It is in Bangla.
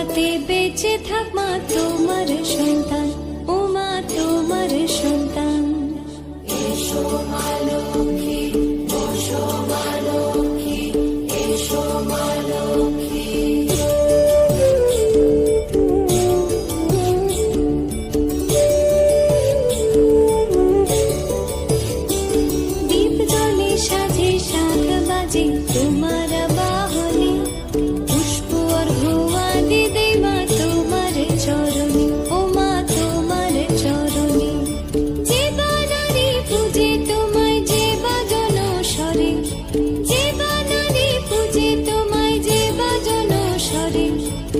হাতে বেঁচে থাক মা তোমার You.